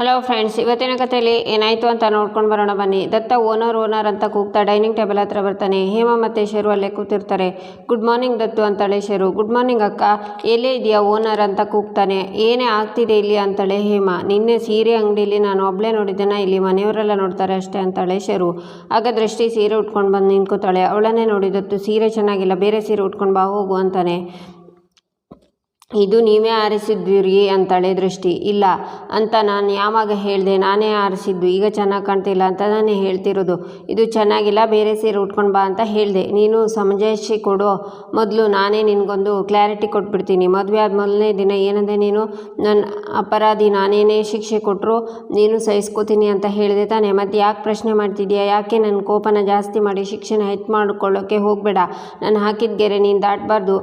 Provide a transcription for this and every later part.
Hello friends ಇವತ್ತಿನ ಕಥೆಯಲ್ಲಿ ಏನಾಯಿತು ಅಂತ ನೋಡ್ಕೊಂಡು ಬರೋಣ ಬನ್ನಿ. ದತ್ತ ಓನರ್ ಓನರ್ ಅಂತ ಕೂಗ್ತಾ ಡೈನಿಂಗ್ ಟೇಬಲ್ ಹತ್ರ ಬರ್ತಾನೆ. ಹೇಮಾ ಮತ್ತು ಶೇರು ಅಲ್ಲೇ ಕೂತಿರ್ತಾರೆ. ಗುಡ್ ಮಾರ್ನಿಂಗ್ ದತ್ತು ಅಂತಾಳೆ ಶೇರು. ಗುಡ್ ಮಾರ್ನಿಂಗ್ ಅಕ್ಕ. ಎಲ್ಲೇ ಇದೆಯಾ ಓನರ್ ಅಂತ ಕೂಗ್ತಾನೆ. ಏನೇ ಆಗ್ತಿದೆ ಇಲ್ಲಿ ಅಂತಾಳೆ ಹೇಮಾ. ನಿನ್ನೆ ಸೀರೆ ಅಂಗಡಿಯಲ್ಲಿ ನಾನು ಒಬ್ಬಳೇ ನೋಡಿದ್ದೇನ ಇಲ್ಲಿ ಮನೆಯವರೆಲ್ಲ ನೋಡ್ತಾರೆ ಅಷ್ಟೇ ಅಂತಾಳೆ ಶೇರು. ಆಗ ದೃಷ್ಟಿ ಸೀರೆ ಉಟ್ಕೊಂಡು ಬಂದು ನಿಂತ್ಕೋತಾಳೆ. ಅವಳನ್ನೇ ನೋಡಿದತ್ತು ಸೀರೆ ಚೆನ್ನಾಗಿಲ್ಲ, ಬೇರೆ ಸೀರೆ ಉಟ್ಕೊಂಡು ಬಾ, ಹೋಗು ಅಂತಾನೆ. ಇದು ನೀವೇ ಆರಿಸಿದ್ದೀರಿ ಅಂತಳೆ ದೃಷ್ಟಿ. ಇಲ್ಲ, ಅಂತ ನಾನು ಯಾವಾಗ ಹೇಳಿದೆ? ನಾನೇ ಆರಿಸಿದ್ದು. ಈಗ ಚೆನ್ನಾಗಿ ಕಾಣ್ತಿಲ್ಲ ಅಂತ ನಾನೇ ಹೇಳ್ತಿರೋದು. ಇದು ಚೆನ್ನಾಗಿಲ್ಲ, ಬೇರೆ ಸೀರೆ ಉಟ್ಕೊಂಡು ಬಾ ಅಂತ ಹೇಳಿದೆ. ನೀನು ಸಮಜಾಯಿಷಿ ಕೊಡು. ಮೊದಲು ನಾನೇ ನಿನಗೊಂದು ಕ್ಲಾರಿಟಿ ಕೊಟ್ಬಿಡ್ತೀನಿ. ಮದುವೆ ಆದ ಮೊದಲನೇ ದಿನ ಏನಂದೆ ನೀನು? ನನ್ನ ಅಪರಾಧಿ ನಾನೇನೇ ಶಿಕ್ಷೆ ಕೊಟ್ಟರು ನೀನು ಸಹಿಸ್ಕೋತೀನಿ ಅಂತ ಹೇಳಿದೆ ತಾನೇ. ಮತ್ತು ಯಾಕೆ ಪ್ರಶ್ನೆ ಮಾಡ್ತಿದ್ಯಾ? ಯಾಕೆ ನನ್ನ ಕೋಪನ ಜಾಸ್ತಿ ಮಾಡಿ ಶಿಕ್ಷೆನ ಹೆಚ್ಚು ಮಾಡ್ಕೊಳ್ಳೋಕ್ಕೆ ಹೋಗಬೇಡ? ನಾನು ಹಾಕಿದ ಗೆರೆ ನೀನು ದಾಟಬಾರ್ದು.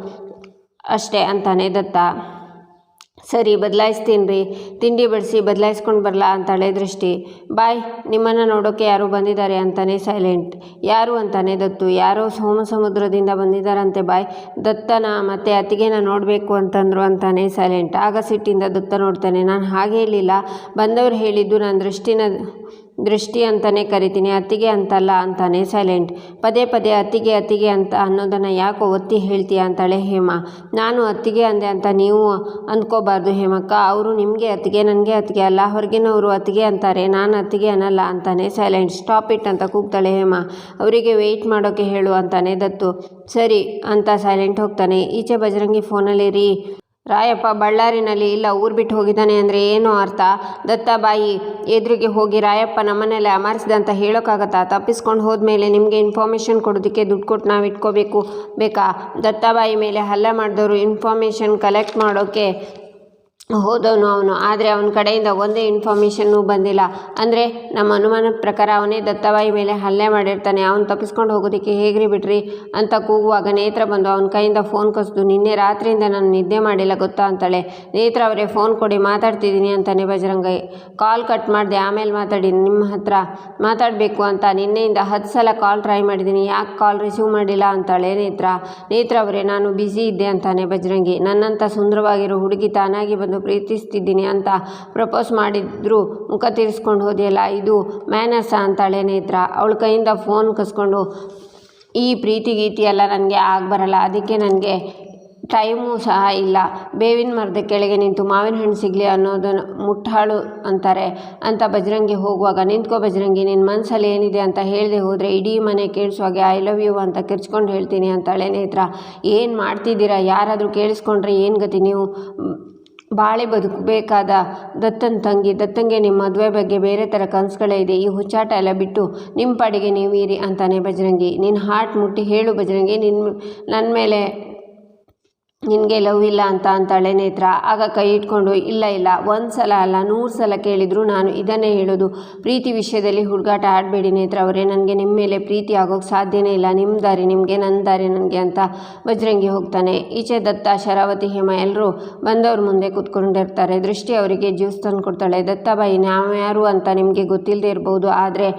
ಅಷ್ಟೇ ಅಂತಾನೆ ದತ್ತ. ಸರಿ, ಬದಲಾಯಿಸ್ತೀನಿ ರೀ. ತಿಂಡಿ ಬಡಿಸಿ ಬದಲಾಯಿಸ್ಕೊಂಡು ಬರಲಾ ಅಂತಾಳೆ ದೃಷ್ಟಿ. ಬಾಯ್, ನಿಮ್ಮನ್ನು ನೋಡೋಕ್ಕೆ ಯಾರು ಬಂದಿದ್ದಾರೆ ಅಂತಾನೆ ಸೈಲೆಂಟ್ ಯಾರು ಅಂತಾನೆ ದತ್ತು? ಯಾರೋ ಸೋಮ ಸಮುದ್ರದಿಂದ ಬಂದಿದ್ದಾರಂತೆ ಬಾಯ್. ದತ್ತನ ಮತ್ತು ಅತ್ತಿಗೆನ ನೋಡಬೇಕು ಅಂತಂದ್ರು ಅಂತಾನೆ ಸೈಲೆಂಟ್ ಆಗ ಸಿಟ್ಟಿಂದ ದತ್ತ ನೋಡ್ತಾನೆ. ನಾನು ಹಾಗೆ ಹೇಳಿಲ್ಲ. ಬಂದವರು ಹೇಳಿದ್ದು ನಾನು ದೃಷ್ಟಿನ ದೃಷ್ಟಿ ಅಂತಲೇ ಕರಿತೀನಿ, ಅತ್ತಿಗೆ ಅಂತಲ್ಲ ಅಂತಾನೆ ಸೈಲೆಂಟ್ ಪದೇ ಪದೇ ಅತ್ತಿಗೆ ಅತ್ತಿಗೆ ಅಂತ ಅನ್ನೋದನ್ನು ಯಾಕೋ ಒತ್ತಿ ಹೇಳ್ತೀಯ ಅಂತಾಳೆ ಹೇಮ. ನಾನು ಅತ್ತಿಗೆ ಅಂದೆ ಅಂತ ನೀವು ಅಂದ್ಕೋಬಾರ್ದು ಹೇಮಕ್ಕ. ಅವರು ನಿಮಗೆ ಅತ್ತಿಗೆ, ನನಗೆ ಅತ್ತಿಗೆ ಅಲ್ಲ. ಹೊರಗಿನವರು ಅತ್ತಿಗೆ ಅಂತಾರೆ, ನಾನು ಅತ್ತಿಗೆ ಅನ್ನಲ್ಲ ಅಂತಾನೆ ಸೈಲೆಂಟ್ ಸ್ಟಾಪ್ ಇಟ್ ಅಂತ ಕೂಗ್ತಾಳೆ ಹೇಮ. ಅವರಿಗೆ ವೆಯ್ಟ್ ಮಾಡೋಕ್ಕೆ ಹೇಳು ಅಂತಾನೆ ದತ್ತು. ಸರಿ, ಅಂತ ಸೈಲೆಂಟ್ ಹೋಗ್ತಾನೆ. ಈಚೆ ಬಜರಂಗಿ ಫೋನಲ್ಲಿ ರೀ ರಾಯಪ್ಪ ಬಳ್ಳಾರಿನಲ್ಲಿ ಇಲ್ಲ, ಊರು ಬಿಟ್ಟು ಹೋಗಿದ್ದಾನೆ ಅಂದರೆ ಏನು ಅರ್ಥ? ದತ್ತಾಬಾಯಿ ಎದುರಿಗೆ ಹೋಗಿ ರಾಯಪ್ಪ ನಮ್ಮನೇಲೆ ಅಮರಿಸಿದ ಅಂತ ಹೇಳೋಕ್ಕಾಗತ್ತಾ? ತಪ್ಪಿಸ್ಕೊಂಡು ಹೋದ್ಮೇಲೆ ನಿಮಗೆ ಇನ್ಫಾರ್ಮೇಷನ್ ಕೊಡೋದಕ್ಕೆ ದುಡ್ಡು ಕೊಟ್ಟು ನಾವು ಇಟ್ಕೋಬೇಕು, ಬೇಕಾ? ದತ್ತಾಬಾಯಿ ಮೇಲೆ ಹಲ್ಲೆ ಮಾಡಿದವರು ಇನ್ಫಾರ್ಮೇಷನ್ ಕಲೆಕ್ಟ್ ಮಾಡೋಕ್ಕೆ ಹೋದವನು ಅವನು. ಆದರೆ ಅವನ ಕಡೆಯಿಂದ ಒಂದೇ ಇನ್ಫಾರ್ಮೇಷನ್ನು ಬಂದಿಲ್ಲ. ಅಂದರೆ ನಮ್ಮ ಅನುಮಾನದ ಪ್ರಕಾರ ಅವನೇ ದತ್ತಬಾಯಿ ಮೇಲೆ ಹಲ್ಲೆ ಮಾಡಿರ್ತಾನೆ. ಅವನು ತಪ್ಪಿಸ್ಕೊಂಡು ಹೋಗೋದಕ್ಕೆ ಹೇಗ್ರಿ ಬಿಟ್ರಿ? ಅಂತ ಕೂಗುವಾಗ ನೇತ್ರ ಬಂದು ಅವನ ಕೈಯಿಂದ ಫೋನ್ ಕಸಿದು, ನಿನ್ನೆ ರಾತ್ರಿಯಿಂದ ನಾನು ನಿದ್ದೆ ಮಾಡಿಲ್ಲ ಗೊತ್ತಾ? ಅಂತಾಳೆ. ನೇತ್ರ ಅವರೇ ಫೋನ್ ಕೊಡಿ, ಮಾತಾಡ್ತಿದ್ದೀನಿ ಅಂತಾನೆ ಬಜರಂಗಯ್ಯ ಕಾಲ್ ಕಟ್ ಮಾಡಿದೆ, ಆಮೇಲೆ ಮಾತಾಡಿ ನಿಮ್ಮ ಹತ್ರ ಮಾತಾಡಬೇಕು ಅಂತ ನಿನ್ನೆಯಿಂದ ಹತ್ತು ಸಲ ಕಾಲ್ ಟ್ರೈ ಮಾಡಿದ್ದೀನಿ. ಯಾಕೆ ಕಾಲ್ ರಿಸೀವ್ ಮಾಡಿಲ್ಲ? ಅಂತಾಳೆ ನೇತ್ರ. ನೇತ್ರ ಅವರೇ, ನಾನು ಬ್ಯುಸಿ ಇದ್ದೆ ಅಂತಾನೆ ಬಜರಂಗಿ. ನನ್ನಂಥ ಸುಂದರವಾಗಿರೋ ಹುಡುಗಿ ತಾನಾಗಿ ಬಂದು ಪ್ರೀತಿಸ್ತಿದ್ದೀನಿ ಅಂತ ಪ್ರಪೋಸ್ ಮಾಡಿದ್ರು, ಮುಖ ತೀರಿಸ್ಕೊಂಡು ಹೋದೆಯಲ್ಲ, ಇದು ಮ್ಯಾನರ್ಸ ಅಂತಾಳೆ ನೇತ್ರ. ಅವಳ ಕೈಯಿಂದ ಫೋನ್ ಕಸ್ಕೊಂಡು, ಈ ಪ್ರೀತಿ ಗೀತಿ ಎಲ್ಲ ನನಗೆ ಆಗಬರಲ್ಲ ಅದಕ್ಕೆ ನನಗೆ ಟೈಮು ಸಹ ಇಲ್ಲ. ಬೇವಿನ ಮರದ ಕೆಳಗೆ ನಿಂತು ಮಾವಿನ ಹಣ್ಣು ಸಿಗಲಿ ಅನ್ನೋದನ್ನು ಮುಟ್ಟಾಳು ಅಂತಾರೆ. ಅಂತ ಬಜರಂಗಿ ಹೋಗುವಾಗ, ನಿಂತ್ಕೋ ಬಜರಂಗಿ ನಿನ್ನ ಮನಸ್ಸಲ್ಲಿ ಏನಿದೆ ಅಂತ ಹೇಳದೆ ಹೋದರೆ, ಇಡೀ ಮನೆ ಕೇಳಿಸುವಾಗೆ ಐ ಲವ್ ಯು ಅಂತ ಕಿರ್ಚ್ಕೊಂಡು ಹೇಳ್ತೀನಿ ಅಂತಾಳೆ ನೇತ್ರ. ಏನು ಮಾಡ್ತಿದ್ದೀರಾ? ಯಾರಾದರೂ ಕೇಳಿಸ್ಕೊಂಡ್ರೆ ಏನು ಗತಿ ನೀವು? ಬಾಳೆ ಬದುಕಬೇಕಾದ ದತ್ತನ ತಂಗಿ, ದತ್ತಂಗೆ ನಿಮ್ಮ ಮದುವೆ ಬಗ್ಗೆ ಬೇರೆ ಥರ ಕನಸುಗಳೇ ಇದೆ. ಈ ಹುಚ್ಚಾಟ ಎಲ್ಲ ಬಿಟ್ಟು ನಿಮ್ಮ ಪಾಡಿಗೆ ನೀವು ಇರಿ ಅಂತಾನೆ ಬಜರಂಗಿ ನಿನ್ನ ಹಾರ್ಟ್ ಮುಟ್ಟಿ ಹೇಳು ಬಜರಂಗಿ ನಿನ್ನ ನನ್ನ ಮೇಲೆ ನಿನಗೆ ಲವ್ ಇಲ್ಲ ಅಂತ ಅಂತಾಳೆ ನೇತ್ರ. ಆಗ ಕೈ ಇಟ್ಕೊಂಡು, ಇಲ್ಲ ಇಲ್ಲ, ಒಂದು ಸಲ ಅಲ್ಲ, ನೂರು ಸಲ ಕೇಳಿದರೂ ನಾನು ಇದನ್ನೇ ಹೇಳೋದು. ಪ್ರೀತಿ ವಿಷಯದಲ್ಲಿ ಹುಡುಗಾಟ ಆಡಬೇಡಿ ನೇತ್ರ ಅವರೇ, ನನಗೆ ನಿಮ್ಮ ಮೇಲೆ ಪ್ರೀತಿ ಆಗೋಕ್ಕೆ ಸಾಧ್ಯನೇ ಇಲ್ಲ. ನಿಮ್ಮ ದಾರಿ ನಿಮಗೆ ನನ್ನ ದಾರಿ ನನಗೆ ಅಂತ ಬಜರಂಗಿ ಹೋಗ್ತಾನೆ. ಈಚೆ ದತ್ತ, ಶರಾವತಿ, ಹೇಮ ಎಲ್ಲರೂ ಬಂದವ್ರ ಮುಂದೆ ಕೂತ್ಕೊಂಡಿರ್ತಾರೆ ದೃಷ್ಟಿ ಅವರಿಗೆ ಜ್ಯೂಸ್ ತಂದು ಕೊಡ್ತಾಳೆ ದತ್ತಾಬಾಯಿ ನಾವು ಯಾರು ಅಂತ ನಿಮಗೆ ಗೊತ್ತಿಲ್ಲದೆ ಇರ್ಬೋದು, ಆದರೆ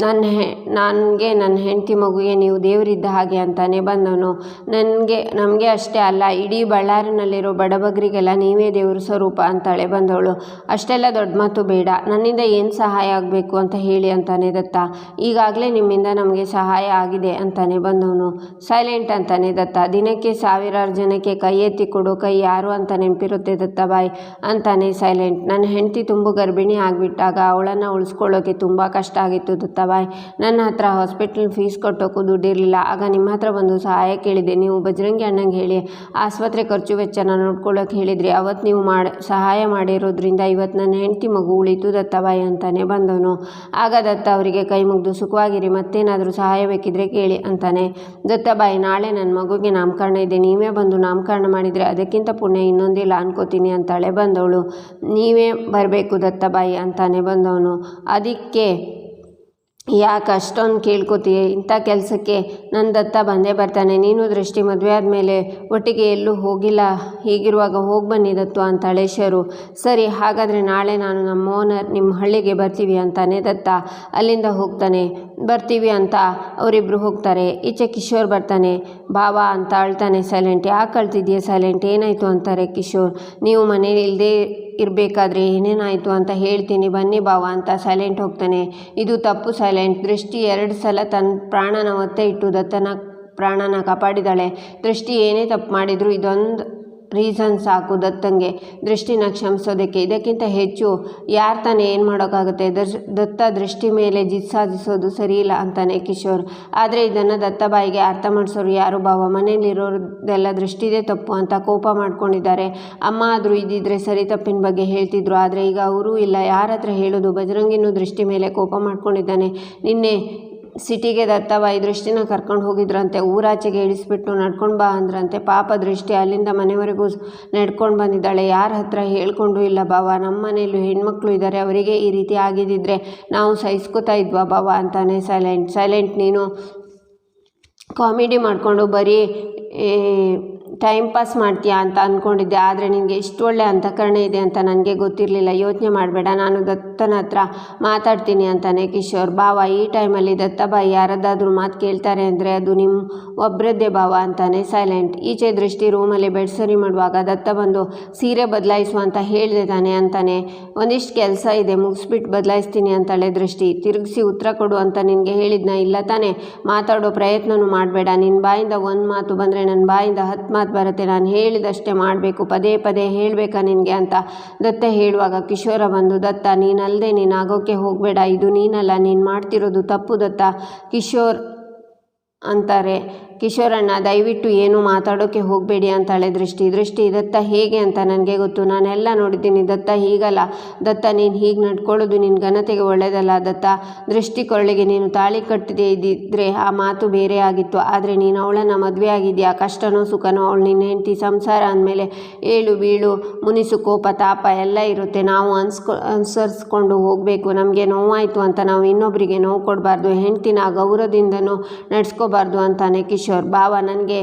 ನನ್ನ ಹೆ, ನನಗೆ ನನ್ನ ಹೆಂಡತಿ ಮಗುಗೆ ನೀವು ದೇವರಿದ್ದ ಹಾಗೆ ಅಂತಾನೆ ಬಂದವನು. ನನಗೆ, ನಮಗೆ ಅಷ್ಟೇ ಅಲ್ಲ, ಇಡೀ ಬಳ್ಳಾರಿನಲ್ಲಿರೋ ಬಡಬಗರಿಗೆಲ್ಲ ನೀವೇ ದೇವ್ರ ಸ್ವರೂಪ ಅಂತಾಳೆ ಬಂದವಳು. ಅಷ್ಟೆಲ್ಲ ದೊಡ್ಡ ಮಾತು ಬೇಡ, ನನ್ನಿಂದ ಏನು ಸಹಾಯ ಆಗಬೇಕು ಅಂತ ಹೇಳಿ ಅಂತಾನೆ ದತ್ತ. ಈಗಾಗಲೇ ನಿಮ್ಮಿಂದ ನಮಗೆ ಸಹಾಯ ಆಗಿದೆ ಅಂತಾನೆ ಬಂದವನು. ಸೈಲೆಂಟ್ ಅಂತಾನೆ ದತ್ತ. ದಿನಕ್ಕೆ ಸಾವಿರಾರು ಜನಕ್ಕೆ ಕೈ ಎತ್ತಿ ಕೊಡು, ಕೈ ಯಾರು ಅಂತ ನೆನಪಿರುತ್ತೆ ದತ್ತಬಾಯ್ ಅಂತಾನೆ ಸೈಲೆಂಟ್. ನನ್ನ ಹೆಂಡತಿ ತುಂಬ ಗರ್ಭಿಣಿ ಆಗಿಬಿಟ್ಟಾಗ ಅವಳನ್ನು ಉಳಿಸ್ಕೊಳ್ಳೋಕೆ ತುಂಬ ಕಷ್ಟ ಆಗಿತ್ತು ದತ್ತಬಾಯ್ ನನ್ನ ಹತ್ರ ಹಾಸ್ಪಿಟ್ಲ್ ಫೀಸ್ ಕಟ್ಟೋಕ್ಕೂ ದುಡ್ಡಿರಲಿಲ್ಲ ಆಗ ನಿಮ್ಮ ಹತ್ರ ಬಂದು ಸಹಾಯ ಕೇಳಿದೆ ನೀವು ಬಜರಂಗಿ ಅಣ್ಣಂಗೆ ಹೇಳಿ, ಆಸ್ಪತ್ರೆ ಖರ್ಚು ವೆಚ್ಚನ ನೋಡ್ಕೊಳ್ಳೋಕೆ ಹೇಳಿದ್ರಿ. ಅವತ್ತು ನೀವು ಮಾಡಿ, ಸಹಾಯ ಮಾಡಿರೋದ್ರಿಂದ ಇವತ್ತು ನನ್ನ ಹೆಂಡತಿ ಮಗು ಉಳಿತು ದತ್ತಬಾಯಿ ಅಂತಾನೆ ಬಂದವನು. ಆಗ ದತ್ತ ಅವರಿಗೆ ಕೈ ಮುಗಿದು, ಸುಖವಾಗಿರಿ, ಮತ್ತೇನಾದರೂ ಸಹಾಯ ಬೇಕಿದ್ರೆ ಕೇಳಿ ಅಂತಾನೆ. ದತ್ತಬಾಯಿ ನಾಳೆ ನನ್ನ ಮಗುಗೆ ನಾಮಕರಣ ಇದೆ. ನೀವೇ ಬಂದು ನಾಮಕರಣ ಮಾಡಿದರೆ ಅದಕ್ಕಿಂತ ಪುಣ್ಯ ಇನ್ನೊಂದಿಲ್ಲ ಅನ್ಕೋತೀನಿ ಅಂತಾಳೆ ಬಂದವಳು. ನೀವೇ ಬರಬೇಕು ದತ್ತಬಾಯಿ ಅಂತಾನೆ ಬಂದವನು. ಅದಕ್ಕೆ ಯಾಕೆ ಅಷ್ಟೊಂದು ಕೇಳ್ಕೊತೀಯ? ಇಂಥ ಕೆಲಸಕ್ಕೆ ನನ್ನ ದತ್ತ ಬಂದೇ ಬರ್ತಾನೆ. ನೀನು ದೃಷ್ಟಿ ಮದುವೆ ಆದಮೇಲೆ ಒಟ್ಟಿಗೆ ಎಲ್ಲೂ ಹೋಗಿಲ್ಲ. ಹೀಗಿರುವಾಗ ಹೋಗಿ ಬನ್ನಿ ದತ್ತು ಸರಿ, ಹಾಗಾದರೆ ನಾಳೆ ನಾನು ನಮ್ಮ ಓನರ್ ನಿಮ್ಮ ಹಳ್ಳಿಗೆ ಬರ್ತೀವಿ ಅಂತಾನೆ ದತ್ತ ಅಲ್ಲಿಂದ ಹೋಗ್ತಾನೆ. ಬರ್ತೀವಿ ಅಂತ ಅವರಿಬ್ಬರು ಹೋಗ್ತಾರೆ. ಈಚೆ ಕಿಶೋರ್ ಬರ್ತಾನೆ. ಬಾಬಾ ಅಂತ ಅಳ್ತಾನೆ. ಸೈಲೆಂಟ್ ಯಾಕೆ ಅಳ್ತಿದ್ಯಾ? ಸೈಲೆಂಟ್ ಏನಾಯಿತು? ಅಂತಾರೆ ಕಿಶೋರ್. ನೀವು ಮನೇಲಿ ಇಲ್ಲದೆ ಇರಬೇಕಾದ್ರೆ ಏನೇನಾಯಿತು ಅಂತ ಹೇಳ್ತೀನಿ. ಬನ್ನಿ ಬಾವ ಅಂತ ಸೈಲೆಂಟ್ ಹೋಗ್ತಾನೆ. ಇದು ತಪ್ಪು ಸೈಲೆಂಟ್. ದೃಷ್ಟಿ ಎರಡು ಸಲ ತನ್ನ ಪ್ರಾಣನ ಒತ್ತೆ ಇಟ್ಟು ದತ್ತನ ಪ್ರಾಣನ ಕಾಪಾಡಿದಾಳೆ ದೃಷ್ಟಿ ಏನೇ ತಪ್ಪು ಮಾಡಿದರೂ ಇದೊಂದು ರೀಸನ್ ಸಾಕು, ದತ್ತಂಗೆ ದೃಷ್ಟಿನ ಕ್ಷಮಿಸೋದಕ್ಕೆ. ಇದಕ್ಕಿಂತ ಹೆಚ್ಚು ಯಾರು ತಾನೇ ಏನು ಮಾಡೋಕ್ಕಾಗುತ್ತೆ ದತ್ತ ದೃಷ್ಟಿ ಮೇಲೆ ಜಿತ್ಸಾಧಿಸೋದು ಸರಿಯಿಲ್ಲ ಅಂತಾನೆ ಕಿಶೋರ್. ಆದರೆ ಇದನ್ನು ದತ್ತ ಬಾಯಿಗೆ ಅರ್ಥ ಮಾಡಿಸೋರು ಯಾರು? ಬಾವ ಮನೆಯಲ್ಲಿರೋದೆಲ್ಲ ದೃಷ್ಟಿದೇ ತಪ್ಪು ಅಂತ ಕೋಪ ಮಾಡ್ಕೊಂಡಿದ್ದಾರೆ. ಅಮ್ಮ ಆದರೂ ಇದ್ದಿದ್ರೆ ಸರಿ ತಪ್ಪಿನ ಬಗ್ಗೆ ಹೇಳ್ತಿದ್ರು. ಆದರೆ ಈಗ ಅವರೂ ಇಲ್ಲ, ಯಾರ ಹತ್ರ ಹೇಳೋದು? ಬಜರಂಗಿನೂ ದೃಷ್ಟಿ ಮೇಲೆ ಕೋಪ ಮಾಡ್ಕೊಂಡಿದ್ದಾನೆ. ನಿನ್ನೆ ಸಿಟಿಗೆ ದತ್ತವಾಯಿ ದೃಷ್ಟಿನ ಕರ್ಕೊಂಡು ಹೋಗಿದ್ರಂತೆ, ಊರಾಚೆಗೆ ಇಳಿಸ್ಬಿಟ್ಟು ನಡ್ಕೊಂಡು ಬಾ ಅಂದ್ರಂತೆ. ಪಾಪ ದೃಷ್ಟಿ ಅಲ್ಲಿಂದ ಮನೆವರೆಗೂ ನಡ್ಕೊಂಡು ಬಂದಿದ್ದಾಳೆ. ಯಾರ ಹತ್ರ ಹೇಳ್ಕೊಂಡು ಇಲ್ಲ ಬಾವ ನಮ್ಮ ಮನೆಯಲ್ಲೂ ಹೆಣ್ಮಕ್ಳು ಇದ್ದಾರೆ ಅವರಿಗೆ ಈ ರೀತಿ ಆಗಿದ್ದಿದ್ರೆ ನಾವು ಸಹಿಸ್ಕೋತಾ ಇದ್ವಾ ಬಾವ ಅಂತಾನೆ ಸೈಲೆಂಟ್. ಸೈಲೆಂಟ್ ನೀನು ಕಾಮಿಡಿ ಮಾಡಿಕೊಂಡು ಬರೀ ಟೈಮ್ ಪಾಸ್ ಮಾಡ್ತೀಯಾ ಅಂತ ಅಂದ್ಕೊಂಡಿದ್ದೆ ಆದರೆ ನಿನಗೆ ಇಷ್ಟು ಒಳ್ಳೆ ಅಂತಃಕರಣ ಇದೆ ಅಂತ ನನಗೆ ಗೊತ್ತಿರಲಿಲ್ಲ. ಯೋಚನೆ ಮಾಡಬೇಡ, ನಾನು ದತ್ತನ ಹತ್ರ ಮಾತಾಡ್ತೀನಿ ಅಂತಾನೆ ಕಿಶೋರ್. ಭಾವ, ಈ ಟೈಮಲ್ಲಿ ದತ್ತಬಾಯಿ ಯಾರದ್ದಾದ್ರೂ ಮಾತು ಕೇಳ್ತಾರೆ ಅಂದರೆ ಅದು ನಿಮ್ಮ ಒಬ್ಬರದ್ದೇ ಭಾವ ಅಂತಾನೆ ಸೈಲೆಂಟ್ ಈಚೆ ದೃಷ್ಟಿ ರೂಮಲ್ಲಿ ಬೆಡ್ ಸರಿ ಮಾಡುವಾಗ ದತ್ತ ಬಂದು ಸೀರೆ ಬದಲಾಯಿಸು ಅಂತ ಹೇಳಿದೆ ತಾನೆ ಅಂತಾನೆ. ಒಂದಿಷ್ಟು ಕೆಲಸ ಇದೆ ಮುಗಿಸ್ಬಿಟ್ಟು ಬದಲಾಯಿಸ್ತೀನಿ ಅಂತಾಳೆ ದೃಷ್ಟಿ. ತಿರುಗಿಸಿ ಉತ್ತರ ಕೊಡು ಅಂತ ನಿನಗೆ ಹೇಳಿದ್ನ ಇಲ್ಲ ತಾನೆ. ಮಾತಾಡೋ ಪ್ರಯತ್ನನೂ ಮಾಡಬೇಡ. ನಿನ್ನ ಬಾಯಿಂದ ಒಂದು ಮಾತು ಬಂದರೆ ನನ್ನ ಬಾಯಿಂದ ಹತ್ತು ಮಾತು ಬರುತ್ತೆ, ನಾನು ಹೇಳಿದಷ್ಟೇ ಮಾಡಬೇಕು, ಪದೇ ಪದೇ ಹೇಳಬೇಕಾ ನಿನಗೆ ಅಂತ ದತ್ತ ಹೇಳುವಾಗ ಕಿಶೋರ ಬಂದು, ದತ್ತ ನೀನಲ್ಲದೆ ನೀನು ಆಗೋಕ್ಕೆ ಹೋಗಬೇಡ, ಇದು ನೀನಲ್ಲ, ನೀನು ಮಾಡ್ತಿರೋದು ತಪ್ಪು ದತ್ತ, ಕಿಶೋರ್ ಅಂತಾರೆ. ಕಿಶೋರಣ್ಣ ದಯವಿಟ್ಟು ಏನು ಮಾತಾಡೋಕ್ಕೆ ಹೋಗಬೇಡಿ ಅಂತಾಳೆ ದೃಷ್ಟಿ. ದೃಷ್ಟಿ ದತ್ತ ಹೇಗೆ ಅಂತ ನನಗೆ ಗೊತ್ತು. ನಾನೆಲ್ಲ ನೋಡಿದ್ದೀನಿ. ದತ್ತ ಹೀಗಲ್ಲ. ದತ್ತ, ನೀನು ಹೀಗೆ ನಡ್ಕೊಳ್ಳೋದು ನಿನ್ನ ಘನತೆಗೆ ಒಳ್ಳೆಯದಲ್ಲ ದತ್ತ. ದೃಷ್ಟಿ ಕೊಳ್ಳಿಗೆ ನೀನು ತಾಳಿ ಕಟ್ಟದೇ ಇದ್ದಿದ್ರೆ ಆ ಮಾತು ಬೇರೆ ಆಗಿತ್ತು. ಆದರೆ ನೀನು ಅವಳನ್ನು ಮದುವೆ ಆಗಿದೆಯಾ? ಕಷ್ಟನೋ ಸುಖನೋ ಅವಳು ನಿನ್ನ ಹೆಂಡತಿ ಸಂಸಾರ ಅಂದಮೇಲೆ ಏಳು ಬೀಳು, ಮುನಿಸು ಕೋಪ, ತಾಪ ಎಲ್ಲ ಇರುತ್ತೆ. ನಾವು ಅನ್ಸ್ಕೊ, ಅನುಸರಿಸ್ಕೊಂಡು ಹೋಗಬೇಕು. ನಮಗೆ ನೋವಾಯಿತು ಅಂತ ನಾವು ಇನ್ನೊಬ್ಬರಿಗೆ ನೋವು ಕೊಡಬಾರ್ದು. ಹೆಂಡ್ತಿನ ಗೌರವದಿಂದನೂ ನಡೆಸ್ಕೋಬಾರ್ದು ಅಂತಾನೆ ಕಿಶೋರ್. ಭಾವ ನನಗೆ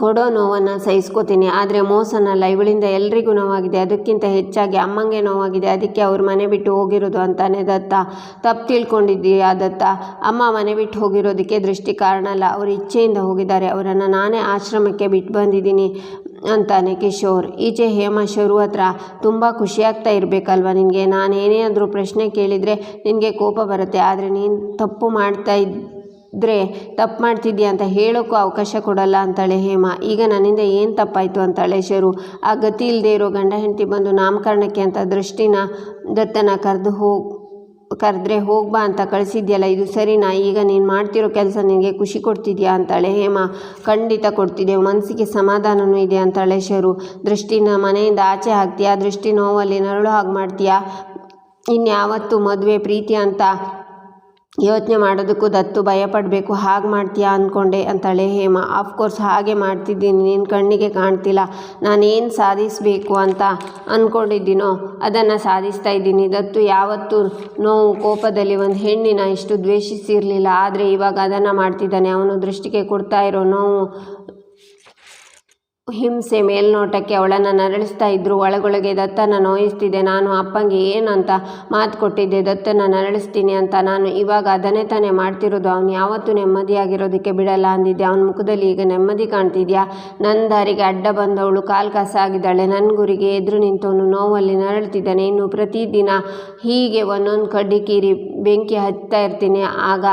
ಕೊಡೋ ನೋವನ್ನು ಸಹಿಸ್ಕೋತೀನಿ, ಆದರೆ ಮೋಸನಲ್ಲ ಇವಳಿಂದ ಎಲ್ರಿಗೂ ನೋವಾಗಿದೆ, ಅದಕ್ಕಿಂತ ಹೆಚ್ಚಾಗಿ ಅಮ್ಮಂಗೆ ನೋವಾಗಿದೆ, ಅದಕ್ಕೆ ಅವ್ರ ಮನೆ ಬಿಟ್ಟು ಹೋಗಿರೋದು ಅಂತಾನೆ ದತ್ತ. ತಪ್ಪು ತಿಳ್ಕೊಂಡಿದ್ದೀಯಾ ದತ್ತ? ಅಮ್ಮ ಮನೆ ಬಿಟ್ಟು ಹೋಗಿರೋದಕ್ಕೆ ದೃಷ್ಟಿ ಕಾರಣ ಅಲ್ಲ, ಅವ್ರ ಇಚ್ಛೆಯಿಂದ ಹೋಗಿದ್ದಾರೆ, ಅವರನ್ನು ನಾನೇ ಆಶ್ರಮಕ್ಕೆ ಬಿಟ್ಟು ಬಂದಿದ್ದೀನಿ ಅಂತಾನೆ ಕಿಶೋರ್. ಈಚೆ ಹೇಮ ಶರು ಹತ್ರ ತುಂಬ ಖುಷಿಯಾಗ್ತಾ ಇರಬೇಕಲ್ವ ನಿನಗೆ? ನಾನು ಏನೇ ಆದರೂ ಪ್ರಶ್ನೆ ಕೇಳಿದರೆ ನಿನಗೆ ಕೋಪ ಬರುತ್ತೆ, ಆದರೆ ನೀನು ತಪ್ಪು ಮಾಡ್ತಾ ಇದ್ದರೆ ತಪ್ಪು ಮಾಡ್ತಿದ್ದೀಯ ಅಂತ ಹೇಳೋಕ್ಕೂ ಅವಕಾಶ ಕೊಡಲ್ಲ ಅಂತಾಳೆ ಹೇಮ. ಈಗ ನನ್ನಿಂದ ಏನು ತಪ್ಪಾಯಿತು ಅಂತಾಳೆ ಶರು. ಆ ಗತಿ ಇಲ್ಲದೆ ಇರೋ ಗಂಡ ಹೆಂಡತಿ ಬಂದು ನಾಮಕರಣಕ್ಕೆ ಅಂತ ದೃಷ್ಟಿನ ದತ್ತನ ಕರೆದು ಹೋಗಿ ಕರೆದ್ರೆ ಹೋಗ್ಬಾ ಅಂತ ಕಳಿಸಿದ್ಯಲ್ಲ, ಇದು ಸರಿನಾ ಈಗ ನೀನು ಮಾಡ್ತಿರೋ ಕೆಲಸ ನಿನಗೆ ಖುಷಿ ಕೊಡ್ತಿದ್ಯಾ ಅಂತಾಳೆ ಹೇಮ. ಖಂಡಿತ ಕೊಡ್ತಿದ್ದೆ ಮನಸ್ಸಿಗೆ ಸಮಾಧಾನವೂ ಇದೆ ಅಂತಾಳೆ ಶರು. ದೃಷ್ಟಿನ ಮನೆಯಿಂದ ಆಚೆ ಹಾಕ್ತೀಯಾ, ದೃಷ್ಟಿ ನೋವಲ್ಲಿ ನರಳು ಹಾಗೆ ಮಾಡ್ತೀಯಾ? ಇನ್ಯಾವತ್ತು ಮದುವೆ ಪ್ರೀತಿ ಅಂತ ಯೋಚನೆ ಮಾಡೋದಕ್ಕೂ ದತ್ತು ಭಯಪಡಬೇಕು. ಹಾಗೆ ಮಾಡ್ತೀಯಾ ಅಂದ್ಕೊಂಡೆ ಅಂತಾಳೆ ಹೇಮ. ಆಫ್ಕೋರ್ಸ್ ಹಾಗೆ ಮಾಡ್ತಿದ್ದೀನಿ. ನಿನ್ನ ಕಣ್ಣಿಗೆ ಕಾಣ್ತಿಲ್ಲ. ನಾನೇನು ಸಾಧಿಸಬೇಕು ಅಂತ ಅಂದ್ಕೊಂಡಿದ್ದೀನೋ ಅದನ್ನು ಸಾಧಿಸ್ತಾ ಇದ್ದೀನಿ. ದತ್ತು ಯಾವತ್ತೂ ನೋವು ಕೋಪದಲ್ಲಿ ಒಂದು ಹೆಣ್ಣಿನ ಇಷ್ಟು ದ್ವೇಷಿಸಿರಲಿಲ್ಲ. ಆದರೆ ಇವಾಗ ಅದನ್ನು ಮಾಡ್ತಿದ್ದಾನೆ. ಅವನು ದೃಷ್ಟಿಗೆ ಕೊಡ್ತಾ ಇರೋ ನೋವು ಹಿಂಸೆ ಮೇಲ್ನೋಟಕ್ಕೆ ಅವಳನ್ನು ನರಳಿಸ್ತಾ ಇದ್ರು. ಒಳಗೊಳಗೆ ದತ್ತನ ನೋಯಿಸ್ತಿದೆ. ನಾನು ಅಪ್ಪಂಗೆ ಏನಂತ ಮಾತು ಕೊಟ್ಟಿದ್ದೆ. ದತ್ತನ ನರಳಿಸ್ತೀನಿ ಅಂತ ನಾನು ಇವಾಗ ಅದನ್ನೇ ತಾನೇ ಮಾಡ್ತಿರೋದು. ಅವನು ಯಾವತ್ತೂ ನೆಮ್ಮದಿಯಾಗಿರೋದಕ್ಕೆ ಬಿಡಲ್ಲ ಅಂದಿದ್ದೆ. ಅವನ ಮುಖದಲ್ಲಿ ಈಗ ನೆಮ್ಮದಿ ಕಾಣ್ತಿದ್ಯಾ? ನನ್ನ ದಾರಿಗೆ ಅಡ್ಡ ಬಂದವಳು ಕಾಲು ಕಸಾಗಿದ್ದಾಳೆ. ನನ್ನ ಗುರಿಗೆ ಎದುರು ನಿಂತವನು ನೋವಲ್ಲಿ ನರಳ್ತಿದ್ದಾನೆ. ಇನ್ನು ಪ್ರತಿದಿನ ಹೀಗೆ ಒಂದೊಂದು ಕಡ್ಡಿ ಕೀರಿ ಬೆಂಕಿ ಹಚ್ತಾ ಇರ್ತೀನಿ. ಆಗ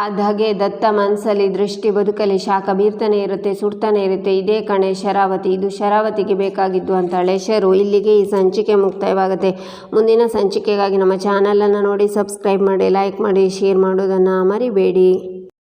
ಆ ಧಗೆ ದತ್ತ ಮನಸ್ಸಲ್ಲಿ ದೃಷ್ಟಿ ಬದುಕಲಿ ಶಾಖ ಬೀರ್ತಾನೆ ಇರುತ್ತೆ, ಸುಡ್ತಾನೆ ಇರುತ್ತೆ. ಇದೇ ಕಣೆ ಶರಾವತಿ. ಇದು ಶರಾವತಿಗೆ ಬೇಕಾಗಿದ್ದು ಅಂತ ಶರು. ಇಲ್ಲಿಗೆ ಈ ಸಂಚಿಕೆ ಮುಕ್ತಾಯವಾಗುತ್ತೆ. ಮುಂದಿನ ಸಂಚಿಕೆಗಾಗಿ ನಮ್ಮ ಚಾನಲನ್ನು ನೋಡಿ, ಸಬ್ಸ್ಕ್ರೈಬ್ ಮಾಡಿ, ಲೈಕ್ ಮಾಡಿ, ಶೇರ್ ಮಾಡೋದನ್ನು ಮರಿಬೇಡಿ.